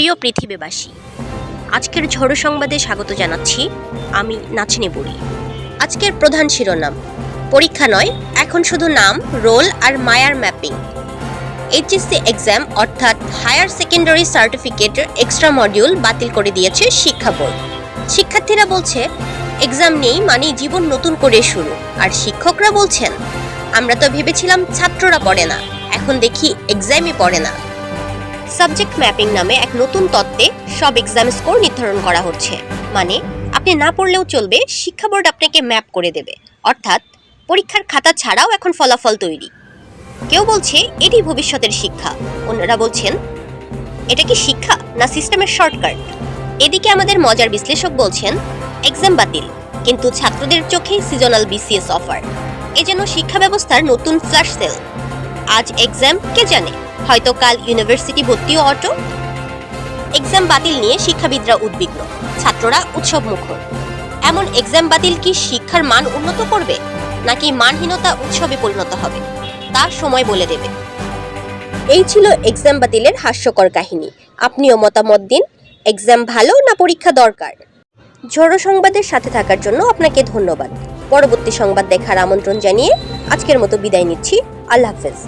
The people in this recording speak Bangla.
প্রিয় পৃথিবীবাসী, আজকের ঝড়ো সংবাদে স্বাগত জানাচ্ছি আমি নাচনে বুড়ি। আজকের প্রধান শিরোনাম, পরীক্ষা নয়, এখন শুধু নাম, রোল আর মায়ার ম্যাপিং। এইচএসসি এক্সাম অর্থাৎ হায়ার সেকেন্ডারি সার্টিফিকেটের এক্সট্রা মডিউল বাতিল করে দিয়েছে শিক্ষা বোর্ড। শিক্ষার্থীরা বলছে এক্সাম নেই মানে জীবন নতুন করে শুরু। আর শিক্ষকরা বলছেন, আমরা তো ভেবেছিলাম ছাত্ররা পড়ে না, এখন দেখি এক্সামই পড়ে না। সাবজেক্ট ম্যাপিং নামে এক নতুন তত্ত্বে সব এক্সাম স্কোর নির্ধারণ করা হচ্ছে। মানে আপনি না পড়লেও চলবে, শিক্ষা বোর্ড আপনাকে ম্যাপ করে দেবে। অর্থাৎ, পরীক্ষার খাতা ছাড়াও এখন ফলাফল তৈরি। কেউ বলছে এটি ভবিষ্যতের শিক্ষা। অন্যরা বলছেন, এটা কি শিক্ষা না সিস্টেমের শর্টকাট? এদিকে আমাদের মজার বিশ্লেষক বলছেন, এক্সাম বাতিল, কিন্তু ছাত্রদের চোখে সিজনাল বিসিএস অফার। এ যেন শিক্ষা ব্যবস্থার নতুন ফ্ল্যাশ সেল। আজ এক্সাম, কে জানে? হয়তো কাল ইউনিভার্সিটি ভর্তিও অটো। এক্সাম বাতিল নিয়ে শিক্ষাবিদরা উদ্বিগ্ন। ছাত্ররা উৎসব মুখর এমন এক্সাম বাতিল কি শিক্ষার মান উন্নত করবে? নাকি মানহীনতা উৎসবে পরিণত হবে? তা সময় বলে দেবে। এই ছিল এক্সাম বাতিলের হাস্যকর কাহিনী। আপনিও মতামত দিন। এক্সাম ভালো না পরীক্ষা দরকার? ঝড়ো সংবাদের সাথে থাকার জন্য আপনাকে ধন্যবাদ। পরবর্তী সংবাদ দেখার আমন্ত্রণ জানিয়ে আজকের মতো বিদায় নিচ্ছি। আল্লাহ হাফেজ।